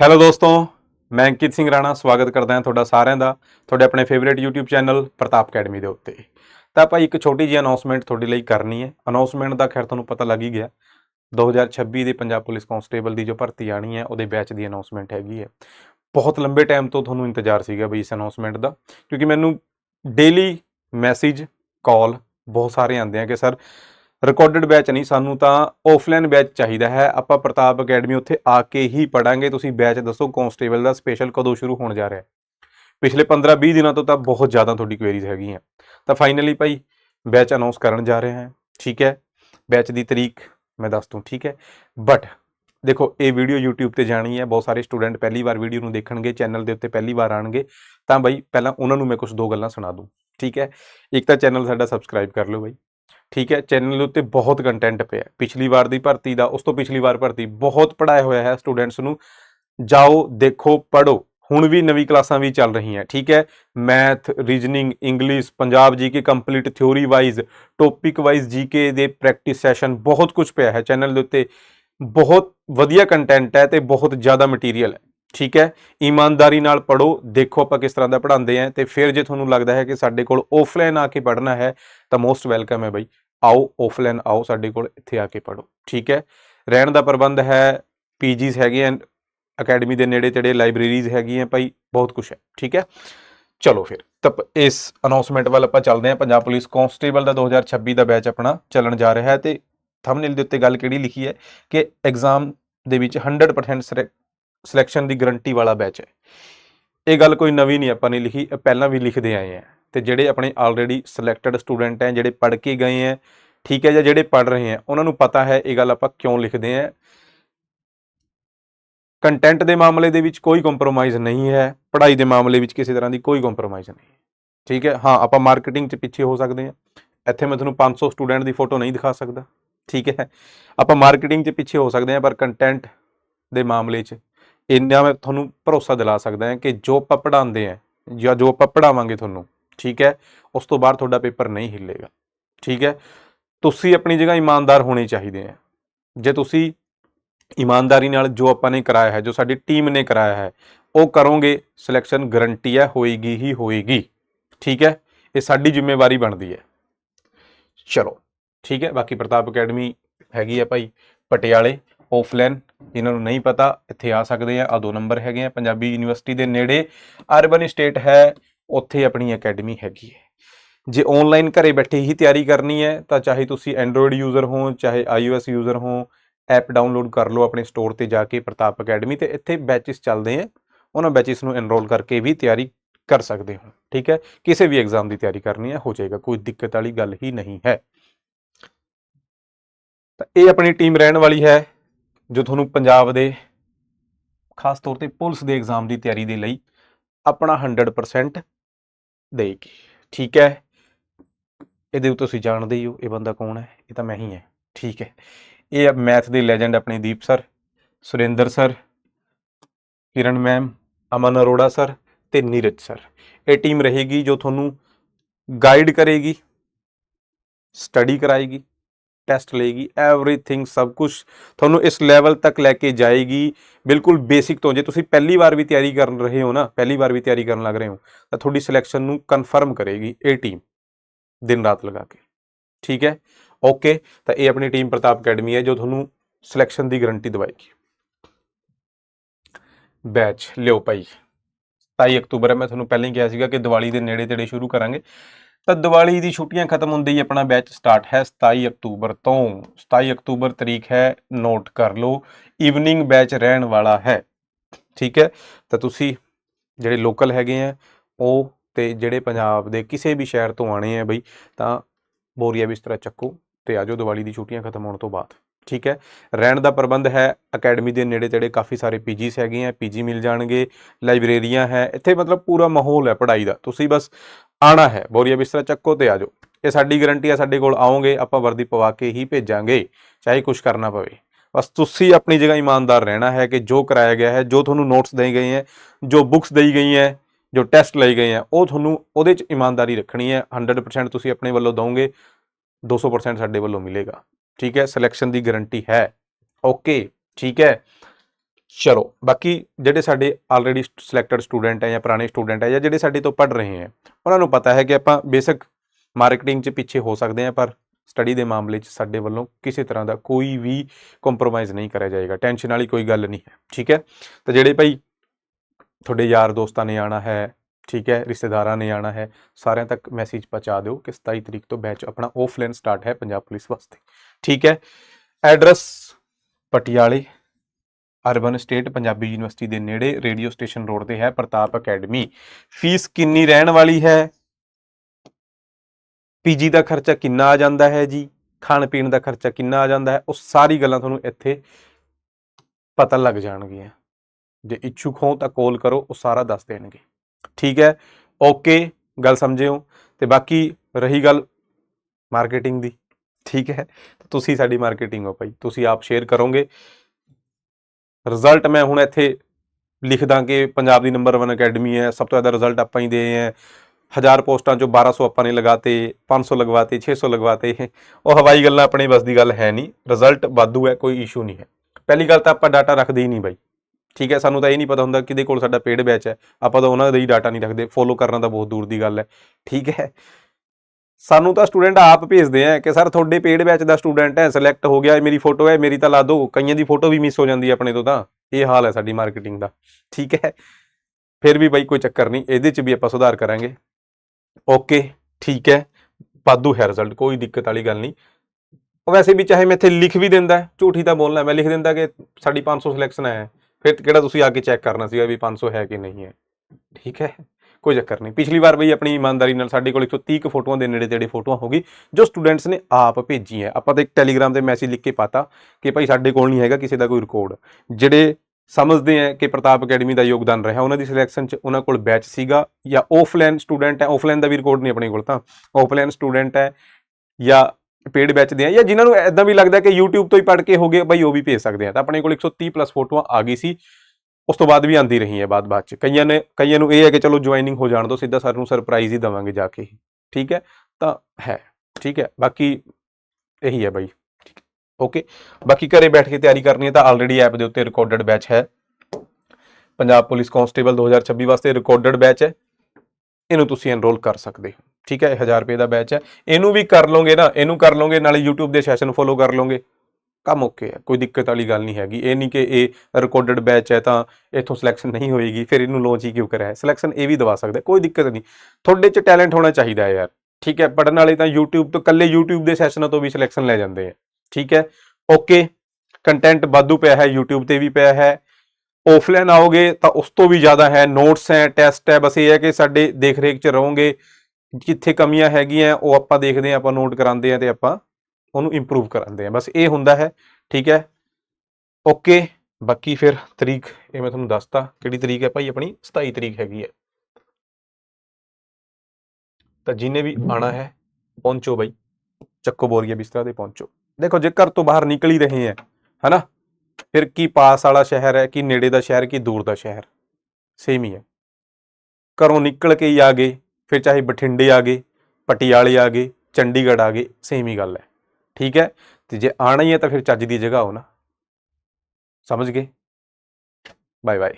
Hello ਦੋਸਤੋ, ਮੈਂ ਅੰਕਿਤ ਸਿੰਘ ਰਾਣਾ, ਸਵਾਗਤ ਕਰਦਾ ਹਾਂ ਤੁਹਾਡਾ ਸਾਰਿਆਂ ਦਾ, ਤੁਹਾਡੇ ਆਪਣੇ favourite YouTube channel Pratap academy ਦੇ ਉੱਤੇ। ਤਾਂ ਆਪਾਂ ਇੱਕ ਛੋਟੀ ਜਿਹੀ ਅਨਾਉਂਸਮੈਂਟ ਤੁਹਾਡੇ ਲਈ ਕਰਨੀ ਹੈ। ਅਨਾਉਂਸਮੈਂਟ ਦਾ ਖੈਰ ਤੁਹਾਨੂੰ ਪਤਾ ਲੱਗ ਹੀ ਗਿਆ 2026 ਦੇ ਪੰਜਾਬ ਪੁਲਿਸ ਕਾਂਸਟੇਬਲ ਦੀ ਜੋ ਭਰਤੀ ਆਣੀ ਹੈ, ਉਹਦੇ ਬੈਚ ਦੀ ਅਨਾਉਂਸਮੈਂਟ ਹੈਗੀ ਹੈ। ਬਹੁਤ ਲੰਬੇ ਟਾਈਮ ਤੋਂ ਤੁਹਾਨੂੰ ਇੰਤਜ਼ਾਰ ਸੀਗਾ ਬਈ ਇਸ ਅਨਾਉਂਸਮੈਂਟ ਦਾ, ਕਿਉਂਕਿ ਮੈਨੂੰ ਡੇਲੀ ਮੈਸੇਜ ਕਾਲ ਬਹੁਤ ਸਾਰੇ ਆਉਂਦੇ ਆ ਕਿ ਸਰ ਰਿਕਾਰਡਡ ਬੈਚ ਨਹੀਂ, ਸਾਨੂੰ ਤਾਂ ਆਫਲਾਈਨ ਬੈਚ ਚਾਹੀਦਾ ਹੈ। ਆਪਾਂ ਪ੍ਰਤਾਪ ਅਕੈਡਮੀ ਉੱਥੇ ਆ ਕੇ ਹੀ ਪੜਾਂਗੇ। ਤੁਸੀਂ ਬੈਚ ਦੱਸੋ ਕਾਂਸਟੇਬਲ ਦਾ ਸਪੈਸ਼ਲ ਕਦੋਂ ਸ਼ੁਰੂ ਹੋਣ ਜਾ ਰਿਹਾ ਹੈ? ਪਿਛਲੇ 15-20 ਦਿਨਾਂ ਤੋਂ ਤਾਂ ਬਹੁਤ ਜ਼ਿਆਦਾ ਤੁਹਾਡੀ ਕੁਐਰੀਜ਼ ਹੈਗੀਆਂ। ਤਾਂ ਫਾਈਨਲੀ ਭਾਈ ਬੈਚ ਅਨਾਉਂਸ ਕਰਨ ਜਾ ਰਹੇ ਹਾਂ। ਠੀਕ ਹੈ? ਬੈਚ ਦੀ ਤਰੀਕ ਮੈਂ ਦੱਸ ਦੂੰ, ਠੀਕ ਹੈ? ਬਟ ਦੇਖੋ, ਇਹ ਵੀਡੀਓ YouTube ਤੇ ਜਾਣੀ ਹੈ। ਬਹੁਤ ਸਾਰੇ ਸਟੂਡੈਂਟ ਪਹਿਲੀ ਵਾਰ ਵੀਡੀਓ ਨੂੰ ਦੇਖਣਗੇ ਚੈਨਲ ਦੇ ਉੱਤੇ ਪਹਿਲੀ ਵਾਰ ਆਣਗੇ। ਤਾਂ ਬਾਈ ਪਹਿਲਾਂ ਉਹਨਾਂ ਨੂੰ ਮੈਂ ਕੁਝ ਦੋ ਗੱਲਾਂ ਸੁਣਾ ਦੂੰ। ਠੀਕ ਹੈ? ਇੱਕ ਤਾਂ ਚੈਨਲ ਸਾਡਾ ਸਬਸਕ੍ਰਾਈਬ ਕਰ ਲਓ ਬਾਈ ਠੀਕ ਹੈ ਚੈਨਲ ਉੱਤੇ ਬਹੁਤ ਕੰਟੈਂਟ ਪਿਆ ਪਿਛਲੀ ਵਾਰ ਦੀ ਭਰਤੀ ਦਾ, ਉਸ ਤੋਂ ਪਿਛਲੀ ਵਾਰ ਭਰਤੀ ਬਹੁਤ ਪੜਾਇਆ ਹੋਇਆ ਹੈ ਸਟੂਡੈਂਟਸ ਨੂੰ। ਜਾਓ, ਦੇਖੋ ਪੜੋ ਹੁਣ ਵੀ ਨਵੀਂ ਕਲਾਸਾਂ ਵੀ ਚੱਲ ਰਹੀਆਂ ਠੀਕ ਹੈ। Math reasoning English Punjab GK complete theory wise topic wise GK ਦੇ ਪ੍ਰੈਕਟਿਸ ਸੈਸ਼ਨ ਬਹੁਤ ਕੁਝ ਪਿਆ ਹੈ। ਚੈਨਲ ਦੇ ਉੱਤੇ ਬਹੁਤ ਵਧੀਆ ਕੰਟੈਂਟ ਹੈ ਤੇ ਬਹੁਤ ਜ਼ਿਆਦਾ ਮਟੀਰੀਅਲ ਹੈ। ਠੀਕ ਹੈ? ਇਮਾਨਦਾਰੀ ਨਾਲ ਪੜੋ ਦੇਖੋ ਆਪਾਂ ਕਿਸ ਤਰ੍ਹਾਂ ਦਾ ਪੜ੍ਹਾਉਂਦੇ ਆ ਤੇ ਫਿਰ ਜੇ ਤੁਹਾਨੂੰ ਲੱਗਦਾ ਹੈ ਕਿ ਸਾਡੇ ਕੋਲ ਆਫਲਾਈਨ ਆ ਕੇ ਪੜ੍ਹਨਾ ਹੈ, ਤਾਂ ਮੋਸਟ ਵੈਲਕਮ ਹੈ ਬਈ। ਆਓ ਆਫਲਾਈਨ ਆਓ, ਸਾਡੇ ਕੋਲ ਇੱਥੇ ਆ ਕੇ ਪੜੋ ਠੀਕ ਹੈ? ਰਹਿਣ ਦਾ ਪ੍ਰਬੰਧ ਹੈ ਪੀਜੀਸ ਹੈਗੇ ਆ ਅਕੈਡਮੀ ਦੇ ਨੇੜੇ ਤੇੜੇ ਲਾਇਬ੍ਰੇਰੀਜ਼ ਹੈਗੀਆਂ ਭਾਈ, ਬਹੁਤ ਕੁਝ ਹੈ, ਠੀਕ ਹੈ? ਚਲੋ ਫਿਰ, ਤਾਂ ਇਸ ਅਨਾਉਂਸਮੈਂਟ ਵੱਲ ਆਪਾਂ ਚੱਲਦੇ ਹਾਂ, ਪੰਜਾਬ ਪੁਲਿਸ ਕਾਂਸਟੇਬਲ ਦਾ 2026 ਦਾ ਬੈਚ ਆਪਣਾ ਚੱਲਣ ਜਾ ਰਿਹਾ ਹੈ ਤੇ ਥੰਬਨੇਲ ਦੇ ਉੱਤੇ ਗੱਲ ਕਿਹੜੀ ਲਿਖੀ ਹੈ ਕਿ ਐਗਜ਼ਾਮ ਦੇ ਵਿੱਚ 100% ਸਿਲੈਕਸ਼ਨ ਦੀ ਗਾਰੰਟੀ ਵਾਲਾ ਬੈਚ ਹੈ। ਇਹ ਗੱਲ ਕੋਈ ਨਵੀਂ ਨਹੀਂ, ਆਪਾਂ ਨੇ ਲਿਖੀ, ਇਹ ਪਹਿਲਾਂ ਵੀ ਲਿਖਦੇ ਆਏ ਆ ਤੇ ਜਿਹੜੇ ਆਪਣੇ ਆਲਰੇਡੀ ਸਿਲੈਕਟਡ ਸਟੂਡੈਂਟ ਹੈ, ਜਿਹੜੇ ਪੜ੍ਹ ਕੇ ਗਏ ਹੈ, ਠੀਕ ਹੈ ਜਾਂ ਜਿਹੜੇ ਪੜ੍ਹ ਰਹੇ ਹੈ, ਉਹਨਾਂ ਨੂੰ ਪਤਾ ਹੈ ਇਹ ਗੱਲ ਆਪਾਂ ਕਿਉਂ ਲਿਖਦੇ ਆ ਕੰਟੈਂਟ ਦੇ ਮਾਮਲੇ ਦੇ ਵਿੱਚ ਕੋਈ ਕੰਪਰੋਮਾਈਜ਼ ਨਹੀਂ ਹੈ, ਪੜ੍ਹਾਈ ਦੇ ਮਾਮਲੇ ਵਿੱਚ ਕਿਸੇ ਤਰ੍ਹਾਂ ਦੀ ਕੋਈ ਕੰਪਰੋਮਾਈਜ਼ ਨਹੀਂ। ਠੀਕ ਹੈ, ਹਾਂ, ਆਪਾਂ ਮਾਰਕੀਟਿੰਗ 'ਚ ਪਿੱਛੇ ਹੋ ਸਕਦੇ ਹਾਂ। ਇੱਥੇ ਮੈਂ ਤੁਹਾਨੂੰ 500 ਸਟੂਡੈਂਟ ਦੀ ਫੋਟੋ ਨਹੀਂ ਦਿਖਾ ਸਕਦਾ। ਠੀਕ ਹੈ, ਆਪਾਂ ਮਾਰਕੀਟਿੰਗ 'ਚ ਪਿੱਛੇ ਹੋ ਸਕਦੇ ਹਾਂ, ਪਰ ਕੰਟੈਂਟ ਦੇ ਮਾਮਲੇ 'ਚ ਇੰਨਾ ਮੈਂ ਤੁਹਾਨੂੰ ਭਰੋਸਾ ਦਿਲਾ ਸਕਦਾ ਹਾਂ ਕਿ ਜੋ ਆਪਾਂ ਪੜ੍ਹਾਉਂਦੇ ਹਾਂ ਜਾਂ ਜੋ ਆਪਾਂ ਪੜ੍ਹਾਵਾਂਗੇ ਤੁਹਾਨੂੰ, ਠੀਕ ਹੈ, ਉਸ ਤੋਂ ਬਾਅਦ ਤੁਹਾਡਾ ਪੇਪਰ ਨਹੀਂ ਹਿੱਲੇਗਾ, ਠੀਕ ਹੈ। ਤੁਸੀਂ ਆਪਣੀ ਜਗ੍ਹਾ ਇਮਾਨਦਾਰ ਹੋਣੇ ਚਾਹੀਦੇ ਆ। ਜੇ ਤੁਸੀਂ ਇਮਾਨਦਾਰੀ ਨਾਲ ਜੋ ਆਪਾਂ ਨੇ ਕਰਾਇਆ ਹੈ, ਜੋ ਸਾਡੀ ਟੀਮ ਨੇ ਕਰਾਇਆ ਹੈ, ਉਹ ਕਰੋਗੇ, ਸਿਲੈਕਸ਼ਨ ਗਰੰਟੀ ਹੈ, ਹੋਏਗੀ ਹੀ ਹੋਏਗੀ, ਠੀਕ ਹੈ, ਇਹ ਸਾਡੀ ਜ਼ਿੰਮੇਵਾਰੀ ਬਣਦੀ ਹੈ। ਚਲੋ, ਠੀਕ ਹੈ, ਬਾਕੀ ਪ੍ਰਤਾਪ ਅਕੈਡਮੀ ਹੈਗੀ ਹੈ ਭਾਈ ਪਟਿਆਲੇ ਆਫਲਾਈਨ ਜਿਨ੍ਹਾਂ ਨੂੰ ਨਹੀਂ ਪਤਾ, ਇੱਥੇ ਆ ਸਕਦੇ ਆ ਆ ਦੋ ਨੰਬਰ ਹੈਗੇ ਆ, ਪੰਜਾਬੀ ਯੂਨੀਵਰਸਿਟੀ ਦੇ ਨੇੜੇ, ਅਰਬਨ ਸਟੇਟ ਹੈ, ਉੱਥੇ ਆਪਣੀ ਅਕੈਡਮੀ ਹੈਗੀ ਹੈ। ਜੇ ਆਨਲਾਈਨ ਘਰੇ ਬੈਠੇ ਹੀ ਤਿਆਰੀ ਕਰਨੀ ਹੈ, ਤਾਂ ਚਾਹੇ ਤੁਸੀਂ ਐਂਡਰੋਇਡ ਯੂਜ਼ਰ ਹੋ, ਚਾਹੇ ਆਈਓਐਸ ਯੂਜ਼ਰ ਹੋ, ਐਪ ਡਾਊਨਲੋਡ ਕਰ ਲਓ ਆਪਣੇ ਸਟੋਰ ਤੇ ਜਾ ਕੇ ਪ੍ਰਤਾਪ ਅਕੈਡਮੀ ਤੇ, ਇੱਥੇ ਬੈਚਸ ਚੱਲਦੇ ਆ, ਉਹਨਾਂ ਬੈਚਸ ਨੂੰ ਐਨਰੋਲ ਕਰਕੇ ਵੀ ਤਿਆਰੀ ਕਰ ਸਕਦੇ ਹੋ, ਠੀਕ ਹੈ? ਕਿਸੇ ਵੀ ਐਗਜ਼ਾਮ ਦੀ ਤਿਆਰੀ ਕਰਨੀ ਹੈ, ਹੋ ਜਾਏਗਾ, ਕੋਈ ਦਿੱਕਤ ਵਾਲੀ ਗੱਲ ਹੀ ਨਹੀਂ ਹੈ। ਤਾਂ ਇਹ ਆਪਣੀ ਟੀਮ ਰਹਿਣ ਵਾਲੀ ਹੈ ਜੋ ਤੁਹਾਨੂੰ ਪੰਜਾਬ ਦੇ ਖਾਸ ਤੌਰ ਤੇ ਪੁਲਿਸ ਦੇ ਐਗਜ਼ਾਮ ਦੀ ਤਿਆਰੀ ਦੇ ਲਈ ਆਪਣਾ 100% ਦੇਗੀ। ਠੀਕ ਹੈ? ਇਹਦੇ ਉੱਤੇ ਤੁਸੀਂ ਜਾਣਦੇ ਹੀ ਹੋ ਇਹ ਬੰਦਾ ਕੌਣ ਹੈ, ਇਹ ਤਾਂ ਮੈਂ ਹੀ ਹੈ। ਠੀਕ ਹੈ? ਇਹ ਮੈਥ ਦੇ ਲੈਜੈਂਡ ਆਪਣੇ Deep sir Surinder sir Kiran ma'am Aman Arora sir ਤੇ ਨੀਰਜ ਸਰ ਇਹ ਟੀਮ ਰਹੇਗੀ ਜੋ ਤੁਹਾਨੂੰ ਗਾਈਡ ਕਰੇਗੀ ਸਟੱਡੀ ਕਰਾਏਗੀ। ਟੈਸਟ ਲਏਗੀ ਐਵਰੀਥਿੰਗ ਸਭ ਕੁਝ ਤੁਹਾਨੂੰ ਇਸ ਲੈਵਲ ਤੱਕ ਲੈ ਕੇ ਜਾਏਗੀ। ਬਿਲਕੁਲ ਬੇਸਿਕ ਤੋਂ, ਜੇ ਤੁਸੀਂ ਪਹਿਲੀ ਵਾਰ ਵੀ ਤਿਆਰੀ ਕਰ ਰਹੇ ਹੋ ਨਾ, ਪਹਿਲੀ ਵਾਰ ਵੀ ਤਿਆਰੀ ਕਰਨ ਲੱਗ ਰਹੇ ਹੋ, ਤਾਂ ਤੁਹਾਡੀ ਸਿਲੈਕਸ਼ਨ ਨੂੰ ਕਨਫਰਮ ਕਰੇਗੀ ਇਹ ਟੀਮ ਦਿਨ ਰਾਤ ਲਗਾ ਕੇ। ਠੀਕ ਹੈ? ਓਕੇ ਤਾਂ ਇਹ ਆਪਣੀ ਟੀਮ ਪ੍ਰਤਾਪ ਅਕੈਡਮੀ ਹੈ ਜੋ ਤੁਹਾਨੂੰ ਸਿਲੈਕਸ਼ਨ ਦੀ ਗਾਰੰਟੀ ਦਵਾਏਗੀ। ਬੈਚ ਲਿਓ ਭਾਈ 27 ਅਕਤੂਬਰ ਹੈ, ਮੈਂ ਤੁਹਾਨੂੰ ਪਹਿਲਾਂ ਹੀ ਕਿਹਾ ਸੀਗਾ ਕਿ ਦੀਵਾਲੀ ਦੇ ਨੇੜੇ ਤੇੜੇ ਸ਼ੁਰੂ ਕਰਾਂਗੇ। ਤਾਂ ਦੀਵਾਲੀ ਦੀ ਛੁੱਟੀਆਂ ਖਤਮ ਹੁੰਦੇ ਹੀ ਆਪਣਾ ਬੈਚ ਸਟਾਰਟ ਹੈ 27 ਅਕਤੂਬਰ ਤੋਂ। 27 ਅਕਤੂਬਰ ਤਰੀਕ ਹੈ ਨੋਟ ਕਰ ਲਓ ਈਵਨਿੰਗ ਬੈਚ ਰਹਿਣ ਵਾਲਾ ਹੈ। ਠੀਕ ਹੈ? ਤਾਂ ਤੁਸੀਂ ਜਿਹੜੇ ਲੋਕਲ ਹੈਗੇ ਆ, ਉਹ ਤੇ ਜਿਹੜੇ ਪੰਜਾਬ ਦੇ ਕਿਸੇ ਵੀ ਸ਼ਹਿਰ ਤੋਂ ਆਣੇ ਆ ਬਈ, ਤਾਂ ਬੋਰੀਆ ਬਿਸਤਰਾ ਚੱਕੋ ਤੇ ਆਜੋ ਦੀਵਾਲੀ ਦੀ ਛੁੱਟੀਆਂ ਖਤਮ ਹੋਣ ਤੋਂ ਬਾਅਦ। ਠੀਕ ਹੈ? ਰਹਿਣ ਦਾ ਪ੍ਰਬੰਧ ਹੈ ਅਕੈਡਮੀ ਦੇ ਨੇੜੇ ਤੇੜੇ ਕਾਫੀ ਸਾਰੇ ਪੀਜੀਸ ਹੈਗੇ ਆ ਪੀਜੀ ਮਿਲ ਜਾਣਗੇ ਲਾਇਬ੍ਰੇਰੀਆਂ ਹੈ, ਇੱਥੇ ਮਤਲਬ ਪੂਰਾ ਮਾਹੌਲ ਹੈ ਪੜ੍ਹਾਈ ਦਾ। ਤੁਸੀਂ ਬਸ ਆਣਾ ਹੈ। ਬੋਰੀਆ ਬਿਸਤਰਾ ਚੱਕੋ ਤੇ ਆਜੋ। ਇਹ ਸਾਡੀ ਗਾਰੰਟੀ ਆ, ਸਾਡੇ ਕੋਲ ਆਓਗੇ, ਆਪਾਂ ਵਰਦੀ ਪਵਾ ਕੇ ਹੀ ਭੇਜਾਂਗੇ, ਚਾਹੇ ਕੁਝ ਕਰਨਾ ਪਵੇ। ਬਸ ਤੁਸੀਂ ਆਪਣੀ ਜਗ੍ਹਾ ਇਮਾਨਦਾਰ ਰਹਿਣਾ ਹੈ ਕਿ ਜੋ ਕਰਾਇਆ ਗਿਆ ਹੈ, ਜੋ ਤੁਹਾਨੂੰ ਨੋਟਸ ਦੇਈ ਗਏ ਹੈ, ਜੋ ਬੁੱਕਸ ਦੇਈ ਗਈ ਹੈ, ਜੋ ਟੈਸਟ ਲਈ ਗਏ ਆ ਉਹ ਤੁਹਾਨੂੰ ਉਹਦੇ 'ਚ ਇਮਾਨਦਾਰੀ ਰੱਖਣੀ ਹੈ। 100% ਤੁਸੀਂ ਆਪਣੇ ਵੱਲੋਂ ਦੋਗੇ 200% ਸਾਡੇ ਵੱਲੋਂ ਮਿਲੇਗਾ। ਠੀਕ ਹੈ? ਸਿਲੈਕਸ਼ਨ ਦੀ ਗਾਰੰਟੀ ਹੈ। ਓਕੇ ਠੀਕ ਹੈ? ਚਲੋ, ਬਾਕੀ ਜਿਹੜੇ ਸਾਡੇ ਆਲਰੇਡੀ ਸਿਲੈਕਟਡ ਸਟੂਡੈਂਟ ਹੈ ਜਾਂ ਪੁਰਾਣੇ ਸਟੂਡੈਂਟ ਹੈ ਜਾਂ ਜਿਹੜੇ ਸਾਡੇ ਤੋਂ ਪੜ੍ਹ ਰਹੇ ਹੈ, ਉਹਨਾਂ ਨੂੰ ਪਤਾ ਹੈ ਕਿ ਆਪਾਂ ਬੇਸਿਕ ਮਾਰਕੀਟਿੰਗ 'ਚ ਪਿੱਛੇ ਹੋ ਸਕਦੇ ਹਾਂ, ਪਰ ਸਟੱਡੀ ਦੇ ਮਾਮਲੇ 'ਚ ਸਾਡੇ ਵੱਲੋਂ ਕਿਸੇ ਤਰ੍ਹਾਂ ਦਾ ਕੋਈ ਵੀ ਕੰਪਰੋਮਾਈਜ਼ ਨਹੀਂ ਕਰਿਆ ਜਾਏਗਾ ਟੈਨਸ਼ਨ ਵਾਲੀ ਕੋਈ ਗੱਲ ਨਹੀਂ ਹੈ, ਠੀਕ ਹੈ? ਤਾਂ ਜਿਹੜੇ ਭਾਈ ਤੁਹਾਡੇ ਯਾਰ ਦੋਸਤਾਂ ਨੇ ਆਣਾ ਹੈ, ਠੀਕ ਹੈ, ਰਿਸ਼ਤੇਦਾਰਾਂ ਨੇ ਆਣਾ ਹੈ, ਸਾਰਿਆਂ ਤੱਕ ਮੈਸੇਜ ਪਹੁੰਚਾ ਦਿਓ ਕਿ 27 ਤਰੀਕ ਤੋਂ ਬੈਚ ਆਪਣਾ ਆਫਲਾਈਨ ਸਟਾਰਟ ਹੈ ਪੰਜਾਬ ਪੁਲਿਸ ਵਾਸਤੇ, ਠੀਕ ਹੈ? ਐਡਰੈਸ ਪਟਿਆਲੇ ਅਰਬਨ ਸਟੇਟ ਪੰਜਾਬੀ ਯੂਨੀਵਰਸਿਟੀ ਦੇ ਨੇੜੇ ਰੇਡੀਓ ਸਟੇਸ਼ਨ ਰੋਡ ਤੇ ਹੈ ਪ੍ਰਤਾਪ ਅਕੈਡਮੀ। ਫੀਸ ਕਿੰਨੀ ਰਹਿਣ ਵਾਲੀ ਹੈ? ਪੀਜੀ ਦਾ ਖਰਚਾ ਕਿੰਨਾ ਆ ਜਾਂਦਾ ਹੈ ਜੀ? ਖਾਣ ਪੀਣ ਦਾ ਖਰਚਾ ਕਿੰਨਾ ਆ ਜਾਂਦਾ ਹੈ? ਉਹ ਸਾਰੀ ਗੱਲਾਂ ਤੁਹਾਨੂੰ ਇੱਥੇ ਪਤਾ ਲੱਗ ਜਾਣਗੀਆਂ। ਜੇ ਇੱਛੁਕ ਹੋ ਤਾਂ ਕਾਲ ਕਰੋ, ਉਹ ਸਾਰਾ ਦੱਸ ਦੇਣਗੇ। ਠੀਕ ਹੈ? ਓਕੇ, ਗੱਲ ਸਮਝਿਓ ਤੇ ਬਾਕੀ ਰਹੀ ਗੱਲ ਮਾਰਕੀਟਿੰਗ ਦੀ। ਠੀਕ ਹੈ? ਤੁਸੀਂ ਸਾਡੀ ਮਾਰਕੀਟਿੰਗ ਹੋ ਭਾਈ। ਤੁਸੀਂ ਆਪ ਸ਼ੇਅਰ ਕਰੋਗੇ। ਰਿਜ਼ਲਟ ਮੈਂ ਹੁਣ ਇੱਥੇ ਲਿਖ ਦਾਂ ਕਿ ਪੰਜਾਬ ਦੀ ਨੰਬਰ 1 ਅਕੈਡਮੀ ਹੈ, ਸਭ ਤੋਂ ਜ਼ਿਆਦਾ ਰਿਜ਼ਲਟ ਆਪਾਂ ਹੀ ਦੇ ਹੈ। ਹਜ਼ਾਰ ਪੋਸਟਾਂ ਚੋਂ 1200 ਆਪਾਂ ਨੇ ਲਗਾਤੇ 500 ਲਗਵਾਤੇ 600 ਲਗਵਾਤੇ। ਉਹ ਹਵਾਈ ਗੱਲਾਂ ਆਪਣੇ ਬਸ ਦੀ ਗੱਲ ਹੈ ਨਹੀਂ। ਰਿਜ਼ਲਟ ਵਾਧੂ ਹੈ, ਕੋਈ ਇਸ਼ੂ ਨਹੀਂ ਹੈ। ਪਹਿਲੀ ਗੱਲ ਤਾਂ ਆਪਾਂ ਡਾਟਾ ਰੱਖਦੇ ਹੀ ਨਹੀਂ ਬਾਈ। ਠੀਕ ਹੈ, ਸਾਨੂੰ ਤਾਂ ਇਹ ਨਹੀਂ ਪਤਾ ਹੁੰਦਾ ਕਿਹਦੇ ਕੋਲ ਸਾਡਾ ਪੇਡ ਬੈਚ ਹੈ। ਆਪਾਂ ਤਾਂ ਉਹਨਾਂ ਦਾ ਹੀ ਡਾਟਾ ਨਹੀਂ ਰੱਖਦੇ। ਫੋਲੋ ਕਰਨਾ ਤਾਂ ਬਹੁਤ ਦੂਰ ਦੀ ਗੱਲ ਹੈ। ਠੀਕ ਹੈ। ਸਾਨੂੰ ਤਾਂ ਸਟੂਡੈਂਟ ਆਪ ਭੇਜਦੇ ਆ ਕਿ ਸਰ ਤੁਹਾਡੇ ਪੇਡ ਬੈਚ ਦਾ ਸਟੂਡੈਂਟ ਹੈ ਸਿਲੈਕਟ ਹੋ ਗਿਆ ਮੇਰੀ ਫੋਟੋ ਹੈ, ਮੇਰੀ ਤਾਂ ਲਾ ਦਿਓ। ਕਈਆਂ ਦੀ ਫੋਟੋ ਵੀ ਮਿਸ ਹੋ ਜਾਂਦੀ ਹੈ ਆਪਣੇ ਤੋਂ ਤਾਂ। ਇਹ ਹਾਲ ਹੈ ਸਾਡੀ ਮਾਰਕੀਟਿੰਗ ਦਾ। ਠੀਕ ਹੈ? ਫਿਰ ਵੀ ਬਾਈ ਕੋਈ ਚੱਕਰ ਨਹੀਂ, ਇਹਦੇ 'ਚ ਵੀ ਆਪਾਂ ਸੁਧਾਰ ਕਰਾਂਗੇ। ਓਕੇ ਠੀਕ ਹੈ। ਵਾਧੂ ਹੈ ਰਿਜ਼ਲਟ ਕੋਈ ਦਿੱਕਤ ਵਾਲੀ ਗੱਲ ਨਹੀਂ। ਵੈਸੇ ਵੀ ਚਾਹੇ ਮੈਂ ਇੱਥੇ ਲਿਖ ਵੀ ਦਿੰਦਾ ਝੂਠੀ ਤਾਂ ਬੋਲਣਾ, ਮੈਂ ਲਿਖ ਦਿੰਦਾ ਕਿ ਸਾਡੀ 500 ਸਿਲੈਕਸ਼ਨ ਹੈ। ਫਿਰ ਕਿਹੜਾ ਤੁਸੀਂ ਆ ਕੇ ਚੈੱਕ ਕਰਨਾ ਸੀਗਾ ਵੀ 500 ਹੈ ਕਿ ਨਹੀਂ ਹੈ। ਠੀਕ ਹੈ? ਕੋਈ ਚੱਕਰ ਨਹੀਂ। ਪਿਛਲੀ ਵਾਰ ਬਈ ਆਪਣੀ ਇਮਾਨਦਾਰੀ ਨਾਲ ਸਾਡੇ ਕੋਲ 130 ਕੁ ਫੋਟੋਆਂ ਦੇ ਨੇੜੇ ਤੇੜੇ ਫੋਟੋਆਂ ਹੋ ਗਈ, ਜੋ ਸਟੂਡੈਂਟਸ ਨੇ ਆਪ ਭੇਜੀਆਂ ਆਪਾਂ ਤਾਂ ਇੱਕ ਟੈਲੀਗ੍ਰਾਮ ਤੇ ਮੈਸੇਜ ਲਿਖ ਕੇ ਪਾਤਾ ਕਿ ਭਾਈ ਸਾਡੇ ਕੋਲ ਨਹੀਂ ਹੈਗਾ ਕਿਸੇ ਦਾ ਕੋਈ ਰਿਕਾਰਡ ਜਿਹੜੇ ਸਮਝਦੇ ਆ ਕਿ ਪ੍ਰਤਾਪ ਅਕੈਡਮੀ ਦਾ ਯੋਗਦਾਨ ਰਿਹਾ, ਉਹਨਾਂ ਦੀ ਸਿਲੈਕਸ਼ਨ 'ਚ ਉਹਨਾਂ ਕੋਲ ਬੈਚ ਸੀਗਾ ਜਾਂ ਆਫਲਾਈਨ ਸਟੂਡੈਂਟ ਹੈ ਆਫਲਾਈਨ ਦਾ ਵੀ ਰਿਕਾਰਡ ਨਹੀਂ ਆਪਣੇ ਕੋਲ ਤਾਂ। ਆਫਲਾਈਨ ਸਟੂਡੈਂਟ ਹੈ ਜਾਂ ਪੇਡ ਬੈਚ ਦੇ ਆ ਜਾਂ ਜਿਨ੍ਹਾਂ ਨੂੰ ਐਦਾਂ ਵੀ ਲੱਗਦਾ ਕਿ YouTube ਤੋਂ ਹੀ ਪੜ੍ਹ ਕੇ ਹੋ ਗਏ, ਭਾਈ ਉਹ ਵੀ ਭੇਜ ਸਕਦੇ ਆ ਤਾਂ ਆਪਣੇ ਕੋਲ 130 ਪਲੱਸ ਫੋਟੋਆਂ ਆ ਗਈ ਸੀ। ਉਸ ਤੋਂ ਬਾਅਦ ਵੀ ਆਂਦੀ ਰਹੀ ਹੈ ਬਾਅਦ ਬਾਅਦ ਚ। ਕਈਆਂ ਨੇ, ਕਈਆਂ ਨੂੰ ਇਹ ਹੈ ਕਿ ਚਲੋ ਜੁਆਇਨਿੰਗ ਹੋ ਜਾਣ ਦੋ, ਸਿੱਧਾ ਸਰ ਨੂੰ ਸਰਪ੍ਰਾਈਜ਼ ਹੀ ਦਵਾਂਗੇ ਜਾ ਕੇ ਠੀਕ ਹੈ? ਤਾਂ ਹੈ। ਠੀਕ ਹੈ? ਬਾਕੀ ਇਹੀ ਹੈ ਬਾਈ। ਓਕੇ ਬਾਕੀ ਘਰੇ ਬੈਠ ਕੇ ਤਿਆਰੀ ਕਰਨੀ ਹੈ ਤਾਂ ਆਲਰੇਡੀ ਐਪ ਦੇ ਉੱਤੇ ਰਿਕਾਰਡਡ ਬੈਚ ਹੈ। ਪੰਜਾਬ ਪੁਲਿਸ ਕਾਂਸਟੇਬਲ 2026 ਵਾਸਤੇ ਰਿਕਾਰਡਡ ਬੈਚ ਹੈ। ਇਹਨੂੰ ਤੁਸੀਂ ਐਨਰੋਲ ਕਰ ਸਕਦੇ ਹੋ। ਠੀਕ ਹੈ? ਇਹ 1000 ਰੁਪਏ ਦਾ ਬੈਚ ਹੈ। ਇਹਨੂੰ ਵੀ ਕਰ ਲਓਗੇ ਨਾ, ਇਹਨੂੰ ਕਰ ਲਓਗੇ, ਨਾਲੇ YouTube ਦੇ ਸੈਸ਼ਨ ਫੋਲੋ ਕਰ ਲਓਗੇ। ਕੰਮ ਓਕੇ ਹੈ, ਕੋਈ ਦਿੱਕਤ ਵਾਲੀ ਗੱਲ ਨਹੀਂ ਹੈਗੀ। ਇਹ ਨਹੀਂ ਕਿ ਇਹ ਰਿਕਾਰਡਡ ਬੈਚ ਹੈ ਤਾਂ ਇੱਥੋਂ ਸਿਲੈਕਸ਼ਨ ਨਹੀਂ ਹੋਏਗੀ, ਫਿਰ ਇਹਨੂੰ ਲਾਂਚ ਹੀ ਕਿਉਂ ਕਰਿਆ ਸਿਲੈਕਸ਼ਨ ਇਹ ਵੀ ਦਵਾ ਸਕਦਾ ਕੋਈ ਦਿੱਕਤ ਨਹੀਂ। ਤੁਹਾਡੇ 'ਚ ਟੈਲੈਂਟ ਹੋਣਾ ਚਾਹੀਦਾ ਹੈ ਯਾਰ, ਠੀਕ ਹੈ? ਪੜਨ ਵਾਲੇ ਤਾਂ YouTube ਤੋਂ ਕੱਲੇ YouTube ਦੇ ਸੈਸ਼ਨਾਂ ਤੋਂ ਵੀ ਸਿਲੈਕਸ਼ਨ ਲੈ ਜਾਂਦੇ ਆ ਠੀਕ ਹੈ? ਓਕੇ ਕੰਟੈਂਟ ਵਾਧੂ ਪਿਆ ਹੈ, YouTube ਤੇ ਵੀ ਪਿਆ ਹੈ। ਆਫਲਾਈਨ ਆਓਗੇ ਤਾਂ ਉਸ ਤੋਂ ਵੀ ਜ਼ਿਆਦਾ ਹੈ ਨੋਟਸ ਹੈ ਟੈਸਟ ਹੈ, ਬਸ ਇਹ ਹੈ ਕਿ ਸਾਡੇ ਦੇਖ ਰੇਖ 'ਚ ਰਹੋਗੇ, ਜਿੱਥੇ ਕਮੀਆਂ ਹੈਗੀਆਂ, ਉਹ ਆਪਾਂ ਦੇਖਦੇ ਹਾਂ, ਆਪਾਂ ਨੋਟ ਕਰਾਉਂਦੇ ਹਾਂ ਤੇ ਆਪਾਂ ਉਹਨੂੰ ਇੰਪਰੂਵ ਕਰਾਉਂਦੇ ਹਾਂ ਬਸ ਇਹ ਹੁੰਦਾ ਹੈ, ਠੀਕ ਹੈ? ਓਕੇ ਬਾਕੀ ਫਿਰ ਤਰੀਕ, ਇਹ ਮੈਂ ਤੁਹਾਨੂੰ ਦੱਸਤਾ, ਕਿਹੜੀ ਤਰੀਕ ਹੈ ਭਾਈ? ਆਪਣੀ 27 ਤਰੀਕ ਹੈਗੀ ਹੈ। ਤਾਂ ਜਿਨੇ ਵੀ ਆਣਾ ਹੈ, ਪਹੁੰਚੋ ਬਾਈ। ਚੱਕੋ ਬੋਰੀਆ ਬਿਸਤਰਾ ਤੇ ਪਹੁੰਚੋ। ਦੇਖੋ ਜੇ ਘਰ ਤੋਂ ਬਾਹਰ ਨਿਕਲ ਹੀ ਰਹੇ ਹੈ, ਹਨਾ? ਫਿਰ ਕੀ ਪਾਸ ਵਾਲਾ ਸ਼ਹਿਰ ਹੈ, ਕੀ ਨੇੜੇ ਦਾ ਸ਼ਹਿਰ, ਕੀ ਦੂਰ ਦਾ ਸ਼ਹਿਰ? ਸੇਮ ਹੀ ਹੈ। ਘਰੋਂ ਨਿਕਲ ਕੇ ਹੀ ਆ ਗਏ, ਫਿਰ ਚਾਹੇ ਬਠਿੰਡੇ ਆ ਗਏ, ਪਟਿਆਲੇ ਆ ਗਏ, ਚੰਡੀਗੜ੍ਹ ਆ ਗਏ ਸੇਮ ਹੀ ਗੱਲ ਹੈ। ਠੀਕ ਹੈ? ਤੇ ਜੇ ਆਣਾ ਹੀ ਹੈ ਤਾਂ ਫਿਰ ਚੱਜ ਦੀ ਜਗ੍ਹਾ ਹੋ ਨਾ। ਸਮਝ ਗਏ? Bye bye